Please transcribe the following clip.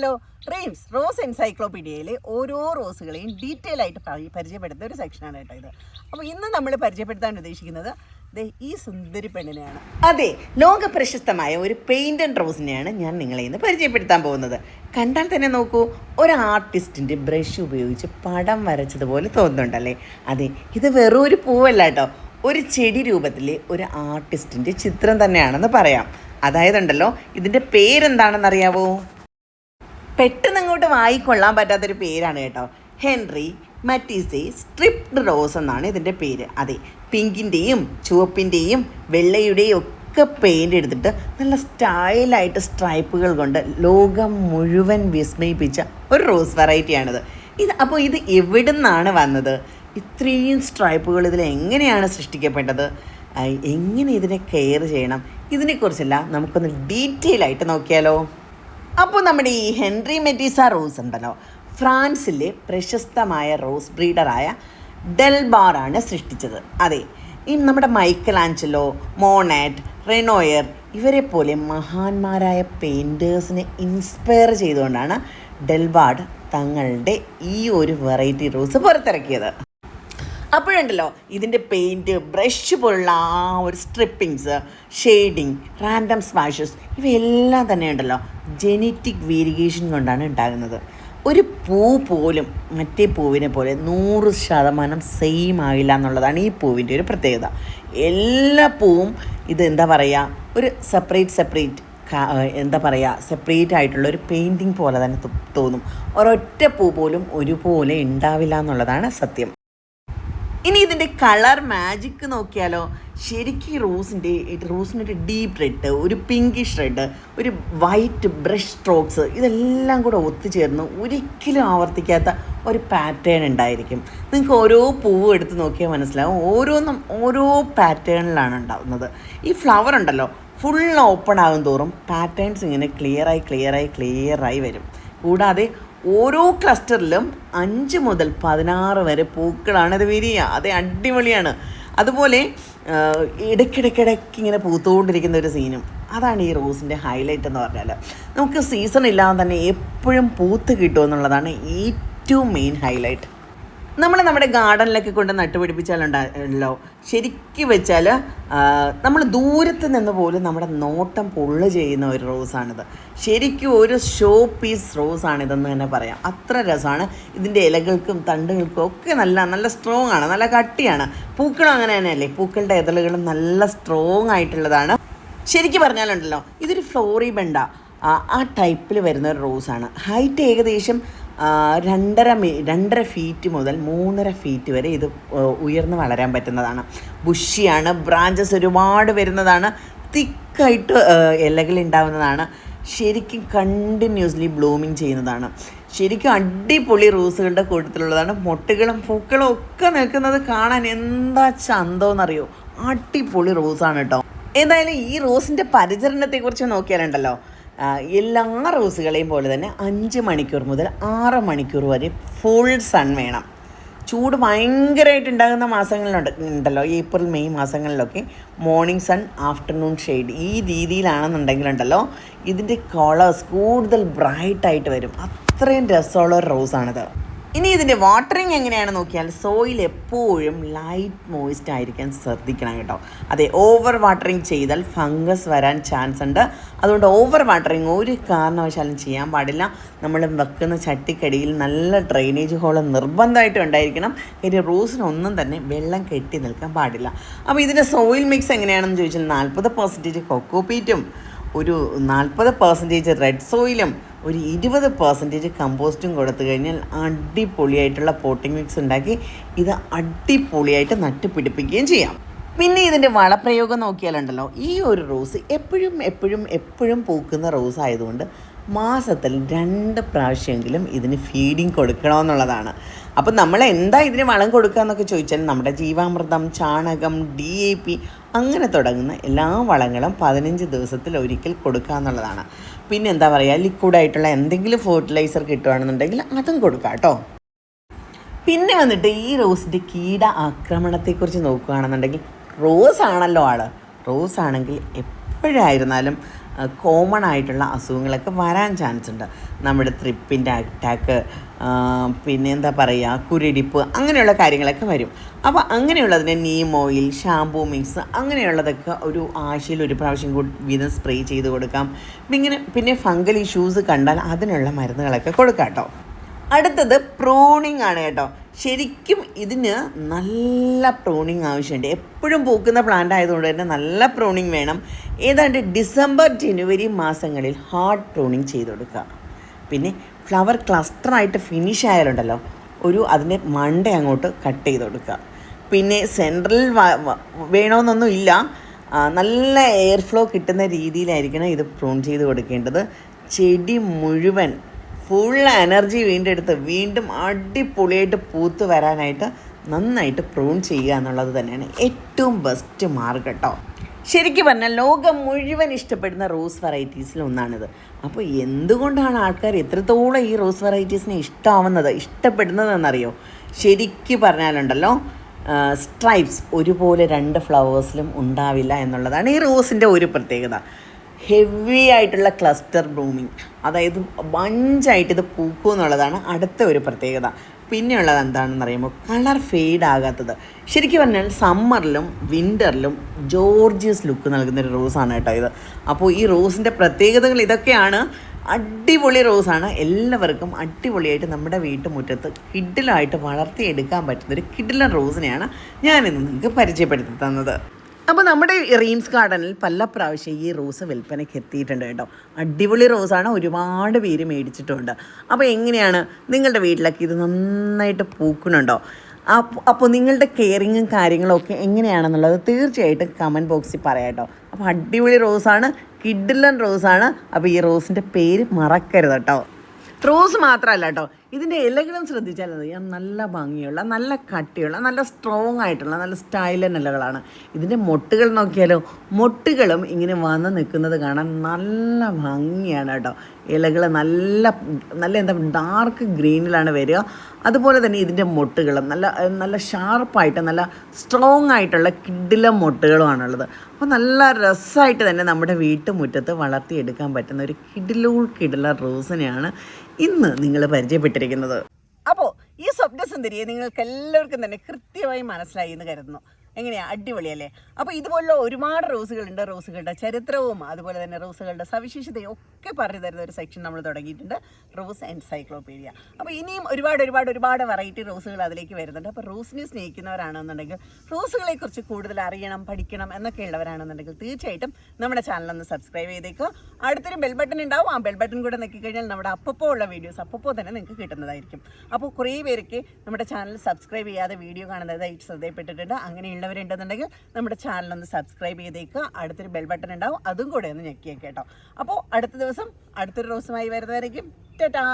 Hello Reigns rose എൻസൈക്ലോപീഡിയയിലെ ഓരോ റോസുകളെയും detail ആയിട്ട് പരി- പരിചയപ്പെടുത്തുന്ന ഒരു സെക്ഷനാണ് കേട്ടോ ഇത്. അപ്പോൾ ഇന്ന് നമ്മൾ പരിചയപ്പെടുത്താൻ ഉദ്ദേശിക്കുന്നത് ഈ സുന്ദരി പെണ്ണിനെയാണ്. അതെ ലോക പ്രശസ്തമായ ഒരു പെയിന്റ് ആൻഡ് റോസിനെയാണ് ഞാൻ നിങ്ങളെ ഇന്ന് പരിചയപ്പെടുത്താൻ പോകുന്നത്. കണ്ടാൽ തന്നെ നോക്കൂ ഒരു ആർട്ടിസ്റ്റിന്റെ ബ്രഷ് ഉപയോഗിച്ച് പടം വരച്ചതുപോലെ തോന്നുന്നുണ്ടല്ലേ? അതെ ഇത് വെറും ഒരു പൂവല്ല കേട്ടോ. ഒരു ചെടി രൂപത്തിലെ ഒരു ആർട്ടിസ്റ്റിന്റെ ചിത്രം തന്നെയാണെന്ന് പറയാം. അതായതുണ്ടല്ലോ ഇതിന്റെ പേരെന്താണെന്നറിയാവോ? പെട്ടെന്ന് അങ്ങോട്ട് വായിക്കൊള്ളാൻ പറ്റാത്തൊരു പേരാണ് കേട്ടോ. ഹെൻറി മറ്റീസെ സ്ട്രിപ്ഡ് റോസ് എന്നാണ് ഇതിന്റെ പേര്. അതെ പിങ്കിന്റെയും ചുവപ്പിന്റെയും വെള്ളയുടെയും ഒക്കെ പെയിന്റ് എടുത്തിട്ട് നല്ല സ്റ്റൈലായിട്ട് സ്ട്രൈപ്പുകൾ കൊണ്ട് ലോകം മുഴുവൻ വിസ്മയിപ്പിച്ച ഒരു റോസ് വെറൈറ്റിയാണിത്. ഇത് അപ്പോൾ ഇത് എവിടെ നിന്നാണ് വന്നത്? ഇത്രയും സ്ട്രൈപ്പുകൾ ഇതിൽ എങ്ങനെയാണ് സൃഷ്ടിക്കപ്പെട്ടത്? എങ്ങനെ ഇതിനെ കെയർ ചെയ്യണം? ഇതിനെക്കുറിച്ചെല്ലാം നമുക്കൊന്ന് ഡീറ്റെയിൽ ആയിട്ട് നോക്കിയാലോ? അപ്പോൾ നമ്മുടെ ഈ ഹെൻറി മെറ്റീസ റോസ് ഉണ്ടല്ലോ. ഫ്രാൻസിലെ പ്രശസ്തമായ റോസ് ബ്രീഡറായ ഡെൽബാറാണ് സൃഷ്ടിച്ചത്. അതെ ഈ നമ്മുടെ മൈക്കൽ ആഞ്ചലോ മോണാറ്റ് റെനോയർ ഇവരെ പോലെ മഹാന്മാരായ പെയിന്റേഴ്സിനെ ഇൻസ്പയർ ചെയ്തുകൊണ്ടാണ് ഡെൽബാർഡ് തങ്ങളുടെ ഈ ഒരു വെറൈറ്റി റോസ് പുറത്തിറക്കിയത്. അപ്പോഴുണ്ടല്ലോ ഇതിന്റെ പെയിന്റ് ബ്രഷ് പോലുള്ള ആ ഒരു സ്ട്രിപ്പിങ്സ് ഷെയ്ഡിങ് റാൻഡം സ്മാഷസ് ഇവയെല്ലാം തന്നെ ഉണ്ടല്ലോ ജെനറ്റിക് വേരിയേഷൻ കൊണ്ടാണ് ഉണ്ടാകുന്നത്. ഒരു പൂ പോലും മറ്റേ പൂവിനെ പോലെ നൂറ് ശതമാനം സെയിം ആയില്ല എന്നുള്ളതാണ് ഈ പൂവിന്റെ ഒരു പ്രത്യേകത. എല്ലാ പൂവും ഇത് എന്താ പറയുക ഒരു സെപ്പറേറ്റ് സെപ്പറേറ്റ് എന്താ പറയുക സെപ്പറേറ്റ് ആയിട്ടുള്ള ഒരു പെയിന്റിങ് പോലെ തന്നെ തോന്നും. ഒരൊറ്റ പൂ പോലും ഒരുപോലെ ഉണ്ടാവില്ല എന്നുള്ളതാണ് സത്യം. ഇനി ഇതിന്റെ കളർ മാജിക്ക് നോക്കിയാലോ? ശരിക്കും റോസിന്റെ റോസിന്റെ ഒരു ഡീപ്പ് റെഡ് ഒരു പിങ്കിഷ് റെഡ് ഒരു വൈറ്റ് ബ്രഷ് സ്ട്രോക്സ് ഇതെല്ലാം കൂടെ ഒത്തുചേർന്ന് ഒരിക്കലും ആവർത്തിക്കാത്ത ഒരു പാറ്റേൺ ഉണ്ടായിരിക്കും. നിങ്ങൾക്ക് ഓരോ പൂവ് എടുത്ത് നോക്കിയാൽ മനസ്സിലാവും. ഓരോന്നും ഓരോ പാറ്റേണിലാണ് ഉണ്ടാവുന്നത്. ഈ ഫ്ലവർ ഉണ്ടല്ലോ ഫുൾ ഓപ്പൺ ആകും തോറും പാറ്റേൺസ് ഇങ്ങനെ ക്ലിയറായി ക്ലിയറായി ക്ലിയറായി വരും. കൂടാതെ ഓരോ ക്ലസ്റ്ററിലും അഞ്ച് മുതൽ പതിനാറ് വരെ പൂക്കളാണ് അത് വിരിയുക അത് അടിപൊളിയാണ്. അതുപോലെ ഇടയ്ക്കിടയ്ക്കിടയ്ക്ക് ഇങ്ങനെ പൂത്തുകൊണ്ടിരിക്കുന്ന ഒരു സീനും. അതാണ് ഈ റോസിന്റെ ഹൈലൈറ്റ് എന്ന് പറഞ്ഞാൽ നമുക്ക് സീസൺ ഇല്ലാതെ തന്നെ എപ്പോഴും പൂത്ത് കിട്ടുമെന്നുള്ളതാണ് ഏറ്റവും മെയിൻ ഹൈലൈറ്റ് നമ്മൾ നമ്മുടെ ഗാർഡനിലൊക്കെ കൊണ്ട് നട്ടുപിടിപ്പിച്ചാലുണ്ടല്ലോ ശരിക്കും വെച്ചാൽ നമ്മൾ ദൂരത്ത് നിന്ന് പോലും നമ്മുടെ നോട്ടം പൊള്ളു ചെയ്യുന്ന ഒരു റോസാണിത്. ശരിക്കും ഒരു ഷോ പീസ് റോസാണിതെന്ന് തന്നെ പറയാം. അത്ര രസമാണ് ഇതിന്റെ ഇലകൾക്കും തണ്ടുകൾക്കും ഒക്കെ നല്ല നല്ല സ്ട്രോങ് ആണ്. നല്ല കട്ടിയാണ്. പൂക്കളും അങ്ങനെ തന്നെയല്ലേ? പൂക്കളുടെ ഇതളുകളും നല്ല സ്ട്രോങ് ആയിട്ടുള്ളതാണ്. ശരിക്കും പറഞ്ഞാലുണ്ടല്ലോ ഇതൊരു ഫ്ലോറി ഫ്ലോറിബണ്ട ആ ടൈപ്പിൽ വരുന്ന ഒരു റോസാണ്. ഹൈറ്റ് ഏകദേശം രണ്ടര മീ രണ്ടര ഫീറ്റ് മുതൽ മൂന്നര ഫീറ്റ് വരെ ഇത് ഉയർന്നു വളരാൻ പറ്റുന്നതാണ്. ബുഷിയാണ് ബ്രാഞ്ചസ് ഒരുപാട് വരുന്നതാണ്. തിക്കായിട്ട് ഇലകൾ ഉണ്ടാവുന്നതാണ്. ശരിക്കും കണ്ടിന്യൂസ്ലി ബ്ലൂമിങ് ചെയ്യുന്നതാണ്. ശരിക്കും അടിപൊളി റോസുകളുടെ കൂട്ടത്തിലുള്ളതാണ്. മൊട്ടുകളും പൂക്കളും ഒക്കെ നിൽക്കുന്നത് കാണാൻ എന്താ ചന്തോന്നറിയോ? അടിപൊളി റോസാണ് കേട്ടോ എന്തായാലും ഈ റോസിന്റെ പരിചരണത്തെക്കുറിച്ച് നോക്കിയാലുണ്ടല്ലോ. എല്ലാ റോസുകളെയും പോലെ തന്നെ അഞ്ച് മണിക്കൂർ മുതൽ ആറ് മണിക്കൂർ വരെ ഫുൾ സൺ വേണം. ചൂട് ഭയങ്കരമായിട്ട് ഉണ്ടാകുന്ന മാസങ്ങളിലുണ്ട് ഉണ്ടല്ലോ. ഏപ്രിൽ മെയ് മാസങ്ങളിലൊക്കെ മോർണിംഗ് സൺ ആഫ്റ്റർനൂൺ ഷെയ്ഡ് ഈ രീതിയിലാണെന്നുണ്ടെങ്കിലുണ്ടല്ലോ ഇതിന്റെ കളേഴ്സ് കൂടുതൽ ബ്രൈറ്റായിട്ട് വരും. അത്രയും രസമുള്ള റോസാണിത് ഇനി ഇതിന്റെ വാട്ടറിങ് എങ്ങനെയാണ് നോക്കിയാൽ സോയിൽ എപ്പോഴും ലൈറ്റ് മോയിസ്റ്റ് ആയിരിക്കാൻ ശ്രദ്ധിക്കണം കേട്ടോ. അതെ ഓവർ വാട്ടറിങ് ചെയ്താൽ ഫംഗസ് വരാൻ ചാൻസ് ഉണ്ട്. അതുകൊണ്ട് ഓവർ വാട്ടറിങ് ഒരു കാരണവശാലും ചെയ്യാൻ പാടില്ല. നമ്മൾ വെക്കുന്ന ചട്ടിക്കടിയിൽ നല്ല ഡ്രെയിനേജ് ഹോൾ നിർബന്ധമായിട്ടും ഉണ്ടായിരിക്കണം. കാര്യം റോസിനൊന്നും തന്നെ വെള്ളം കെട്ടി നിൽക്കാൻ പാടില്ല. അപ്പോൾ ഇതിന്റെ സോയിൽ മിക്സ് എങ്ങനെയാണെന്ന് ചോദിച്ചാൽ നാൽപ്പത് പെർസെന്റേജ് കൊക്കോപ്പീറ്റും ഒരു നാൽപ്പത് പെർസെന്റേജ് റെഡ് സോയിലും ഒരു ഇരുപത് പെർസെന്റേജ് കമ്പോസ്റ്റും കൊടുത്തു കഴിഞ്ഞാൽ അടിപൊളിയായിട്ടുള്ള പോട്ടിംഗ് മിക്സ് ഉണ്ടാക്കി ഇത് അടിപൊളിയായിട്ട് നട്ടുപിടിപ്പിക്കുകയും ചെയ്യാം. പിന്നെ ഇതിന്റെ വളപ്രയോഗം നോക്കിയാലുണ്ടല്ലോ ഈ ഒരു റോസ് എപ്പോഴും എപ്പോഴും എപ്പോഴും പൂക്കുന്ന റോസ് ആയതുകൊണ്ട് മാസത്തിൽ രണ്ട് പ്രാവശ്യമെങ്കിലും ഇതിന് ഫീഡിങ് കൊടുക്കണമെന്നുള്ളതാണ്. അപ്പം നമ്മൾ എന്താ ഇതിന് വളം കൊടുക്കുക എന്നൊക്കെ ചോദിച്ചാൽ നമ്മുടെ ജീവാമൃതം ചാണകം ഡി എ പി അങ്ങനെ തുടങ്ങുന്ന എല്ലാ വളങ്ങളും പതിനഞ്ച് ദിവസത്തിൽ ഒരിക്കൽ കൊടുക്കുക എന്നുള്ളതാണ്. പിന്നെ എന്താ പറയുക ലിക്വിഡായിട്ടുള്ള എന്തെങ്കിലും ഫെർട്ടിലൈസർ കിട്ടുകയാണെന്നുണ്ടെങ്കിൽ അതും കൊടുക്കാം കേട്ടോ. പിന്നെ വന്നിട്ട് ഈ റോസിന്റെ കീട ആക്രമണത്തെക്കുറിച്ച് നോക്കുകയാണെന്നുണ്ടെങ്കിൽ റോസ് ആണല്ലോ ആൾ. റോസ് ആണെങ്കിൽ എപ്പോഴായിരുന്നാലും കോമൺ ആയിട്ടുള്ള അസുഖങ്ങളൊക്കെ വരാൻ ചാൻസ് ഉണ്ട്. നമ്മുടെ ത്രിപ്പിന്റെ അറ്റാക്ക് പിന്നെ എന്താ പറയുക കുരടിപ്പ് അങ്ങനെയുള്ള കാര്യങ്ങളൊക്കെ വരും. അപ്പോൾ അങ്ങനെയുള്ളതിന് നീം ഓയിൽ ഷാംപൂ മിക്സ് അങ്ങനെയുള്ളതൊക്കെ ഒരു ആഴ്ചയിൽ ഒരു പ്രാവശ്യം വീതം സ്പ്രേ ചെയ്ത് കൊടുക്കാം. ഇങ്ങനെ പിന്നെ ഫംഗൽ ഇഷ്യൂസ് കണ്ടാൽ അതിനുള്ള മരുന്നുകളൊക്കെ കൊടുക്കാം കേട്ടോ. അടുത്തത് പ്രൂണിങ് ആണ് കേട്ടോ. ശരിക്കും ഇതിന് നല്ല പ്രോണിങ് ആവശ്യമുണ്ട്. എപ്പോഴും പൂക്കുന്ന പ്ലാന്റ് ആയതുകൊണ്ട് തന്നെ നല്ല പ്രോണിങ് വേണം. ഏതാണ്ട് ഡിസംബർ ജനുവരി മാസങ്ങളിൽ ഹാർഡ് പ്രോണിങ് ചെയ്ത് കൊടുക്കുക. പിന്നെ ഫ്ലവർ ക്ലസ്റ്ററായിട്ട് ഫിനിഷ് ആയാലുണ്ടല്ലോ ഒരു അതിന്റെ മണ്ട അങ്ങോട്ട് കട്ട് ചെയ്ത് കൊടുക്കുക. പിന്നെ സെൻട്രൽ വേണമെന്നൊന്നും ഇല്ല. നല്ല എയർ ഫ്ലോ കിട്ടുന്ന രീതിയിലായിരിക്കണം ഇത് പ്രൂൺ ചെയ്ത് കൊടുക്കേണ്ടത്. ചെടി മുഴുവൻ ഫുൾ എനർജി വീണ്ടെടുത്ത് വീണ്ടും അടിപൊളിയായിട്ട് പൂത്ത് വരാനായിട്ട് നന്നായിട്ട് പ്രൂൺ ചെയ്യുക എന്നുള്ളത് തന്നെയാണ് ഏറ്റവും ബെസ്റ്റ് മാർഗം കേട്ടോ ശരിക്കും പറഞ്ഞാൽ ലോകം മുഴുവൻ ഇഷ്ടപ്പെടുന്ന റോസ് വെറൈറ്റീസിൽ ഒന്നാണിത്. അപ്പോൾ എന്തുകൊണ്ടാണ് ആൾക്കാർ എത്രത്തോളം ഈ റോസ് വെറൈറ്റീസിനെ ഇഷ്ടമാവുന്നത് ഇഷ്ടപ്പെടുന്നതെന്നറിയോ? ശരിക്കും പറഞ്ഞാലുണ്ടല്ലോ സ്ട്രൈപ്സ് ഒരുപോലെ രണ്ട് ഫ്ലവേഴ്സിലും ഉണ്ടാവില്ല എന്നുള്ളതാണ് ഈ റോസിന്റെ ഒരു പ്രത്യേകത. ഹെവി ആയിട്ടുള്ള ക്ലസ്റ്റർ ബ്ലൂമിങ് അതായത് ബഞ്ചായിട്ട് ഇത് പൂക്കും എന്നുള്ളതാണ് അടുത്ത ഒരു പ്രത്യേകത. പിന്നെയുള്ളത് എന്താണെന്ന് അറിയുമ്പോൾ കളർ ഫെയ്ഡ് ആകാത്തത്. ശരിക്കും പറഞ്ഞാൽ സമ്മറിലും വിന്ററിലും ജോർജിയസ് ലുക്ക് നൽകുന്ന ഒരു റോസാണ് കേട്ടോ ഇത്. അപ്പോൾ ഈ റോസിന്റെ പ്രത്യേകതകൾ ഇതൊക്കെയാണ്. അടിപൊളി റോസാണ് എല്ലാവർക്കും അടിപൊളിയായിട്ട് നമ്മുടെ വീട്ടുമുറ്റത്ത് കിഡിലായിട്ട് വളർത്തിയെടുക്കാൻ പറ്റുന്ന ഒരു കിഡിലൻ റോസിനെയാണ് ഞാനിന്ന് നിങ്ങൾക്ക് പരിചയപ്പെടുത്തി തന്നത്. അപ്പോൾ നമ്മുടെ റീംസ് ഗാർഡനിൽ പല പ്രാവശ്യം ഈ റോസ് വിൽപ്പനയ്ക്ക് എത്തിയിട്ടുണ്ട് കേട്ടോ. അടിപൊളി റോസാണ് ഒരുപാട് പേര് മേടിച്ചിട്ടുണ്ട്. അപ്പോൾ എങ്ങനെയാണ് നിങ്ങളുടെ വീട്ടിലൊക്കെ ഇത് നന്നായിട്ട് പൂക്കുന്നുണ്ടോ? അപ്പോൾ അപ്പോൾ നിങ്ങളുടെ കെയറിങ്ങും കാര്യങ്ങളൊക്കെ എങ്ങനെയാണെന്നുള്ളത് തീർച്ചയായിട്ടും കമന്റ് ബോക്സിൽ പറയാം കേട്ടോ. അപ്പോൾ അടിപൊളി റോസാണ് കിഡിലൻ റോസാണ് അപ്പോൾ ഈ റോസിന്റെ പേര് മറക്കരുത് കേട്ടോ. റോസ് മാത്രമല്ല കേട്ടോ ഇതിന്റെ ഇലകളും ശ്രദ്ധിച്ചാൽ അറിയാം നല്ല ഭംഗിയുള്ള നല്ല കട്ടിയുള്ള നല്ല സ്ട്രോങ് ആയിട്ടുള്ള നല്ല സ്റ്റൈലൻ ഇലകളാണ്. ഇതിന്റെ മൊട്ടുകൾ നോക്കിയാലോ മൊട്ടുകളും ഇങ്ങനെ വന്ന് നിൽക്കുന്നത് കാണാൻ നല്ല ഭംഗിയാണ് കേട്ടോ. ഇലകൾ നല്ല നല്ല എന്താ ഡാർക്ക് ഗ്രീനിലാണ് വരിക. അതുപോലെ തന്നെ ഇതിന്റെ മൊട്ടുകളും നല്ല നല്ല ഷാർപ്പായിട്ട് നല്ല സ്ട്രോങ് ആയിട്ടുള്ള കിഡില മൊട്ടുകളുമാണുള്ളത്. അപ്പോൾ നല്ല രസമായിട്ട് തന്നെ നമ്മുടെ വീട്ടുമുറ്റത്ത് വളർത്തിയെടുക്കാൻ പറ്റുന്ന ഒരു കിഡിലൂൾ കിഡില റോസിനെയാണ് ഇന്ന് നിങ്ങൾ പരിചയപ്പെട്ടിരിക്കുന്നത് അപ്പോൾ ഈ സ്വപ്നസുന്ദരിയെ നിങ്ങൾക്ക് എല്ലാവർക്കും തന്നെ കൃത്യമായി മനസ്സിലായി എന്ന് കരുതുന്നു. എങ്ങനെയാ? അടിപൊളിയല്ലേ? അപ്പോൾ ഇതുപോലുള്ള ഒരുപാട് റോസുകളുണ്ട് റോസുകളുടെ ചരിത്രവും അതുപോലെ തന്നെ റോസുകളുടെ സവിശേഷതയും ഒക്കെ പറഞ്ഞു തരുന്ന ഒരു സെക്ഷൻ നമ്മൾ തുടങ്ങിയിട്ടുണ്ട്. Rose encyclopedia. അപ്പോൾ ഇനിയും ഒരുപാട് ഒരുപാട് ഒരുപാട് വെറൈറ്റി റോസുകൾ അതിലേക്ക് വരുന്നുണ്ട്. അപ്പോൾ റോസിനെ സ്നേഹിക്കുന്നവരാണെന്നുണ്ടെങ്കിൽ റോസുകളെക്കുറിച്ച് കൂടുതൽ അറിയണം പഠിക്കണം എന്നൊക്കെ ഉള്ളവരാണെന്നുണ്ടെങ്കിൽ തീർച്ചയായിട്ടും നമ്മുടെ ചാനൽ ഒന്ന് സബ്സ്ക്രൈബ് ചെയ്തേക്കുക. അടുത്തൊരു ബെൽ ബട്ടൺ ഉണ്ടാവും. ആ ബെൽ ബട്ടൺ കൂടെ കഴിഞ്ഞാൽ നമ്മുടെ അപ്പപ്പോൾ ഉള്ള വീഡിയോസ് അപ്പപ്പോൾ തന്നെ നിങ്ങൾക്ക് കിട്ടുന്നതായിരിക്കും. അപ്പോൾ കുറേ പേർക്ക് നമ്മുടെ ചാനൽ സബ്സ്ക്രൈബ് ചെയ്യാതെ വീഡിയോ കാണുന്നതായിട്ട് ശ്രദ്ധയപ്പെട്ടിട്ടുണ്ട് അങ്ങനെയുള്ളവരുണ്ടെന്നുണ്ടെങ്കിൽ നമ്മുടെ ചാനൽ ഒന്ന് സബ്സ്ക്രൈബ് ചെയ്തേക്കുക. അടുത്തൊരു ബെൽ ബട്ടൺ ഉണ്ടാവും. അതും കൂടെ ഒന്ന് ഞെക്കിയേക്കേട്ടോ അപ്പോൾ അടുത്ത ദിവസം അടുത്തൊരു റോസുമായി വരുന്നതായിരിക്കും ടാറ്റാ.